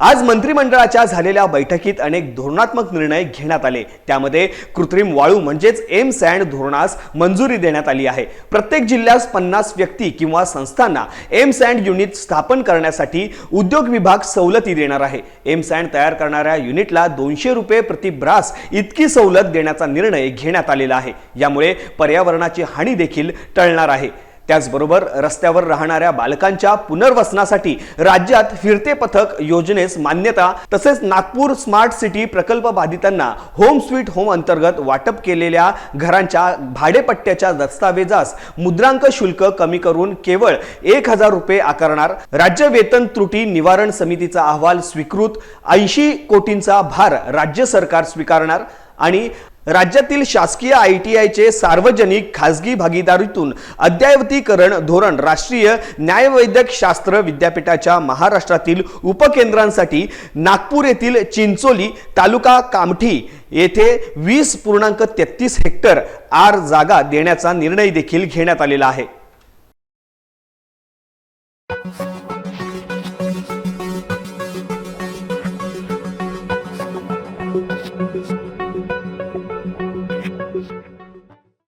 आज मंत्रिमंडळाच्या झालेल्या बैठकीत अनेक धोरणात्मक निर्णय घेण्यात आले. त्यामध्ये कृत्रिम वाळू म्हणजेच एम सँड धोरणास मंजुरी देण्यात आली आहे. प्रत्येक जिल्ह्यास पन्नास व्यक्ती किंवा संस्थांना एम सँड युनिट स्थापन करण्यासाठी उद्योग विभाग सवलती देणार आहे. एम सँड तयार करणाऱ्या युनिटला दोनशे रुपये प्रति ब्रास इतकी सवलत देण्याचा निर्णय घेण्यात आलेला आहे. यामुळे पर्यावरणाची हानी देखील टळणार आहे. त्याचबरोबर रस्त्यावर राहणाऱ्या बालकांच्या पुनर्वसनासाठी राज्यात फिरते पथक योजनेस मान्यता तसेच नागपूर स्मार्ट सिटी प्रकल्प बाधितांना होम स्वीट होम अंतर्गत वाटप केलेल्या घरांच्या भाडेपट्ट्याच्या दस्तावेजास मुद्रांक शुल्क कमी करून केवळ एक हजार रुपये आकारणार. राज्य वेतन त्रुटी निवारण समितीचा अहवाल स्वीकृत. ऐंशी कोटींचा भार राज्य सरकार स्वीकारणार आणि राज्यातील शासकीय आय टी आयचे सार्वजनिक खासगी भागीदारीतून अद्यावतीकरण धोरण राष्ट्रीय न्यायवैद्यक शास्त्र विद्यापीठाच्या महाराष्ट्रातील उपकेंद्रांसाठी नागपूर येथील चिंचोली तालुका कामठी येथे वीस पूर्णांक तेहतीस हेक्टर आर जागा देण्याचा निर्णय देखील घेण्यात आलेला आहे.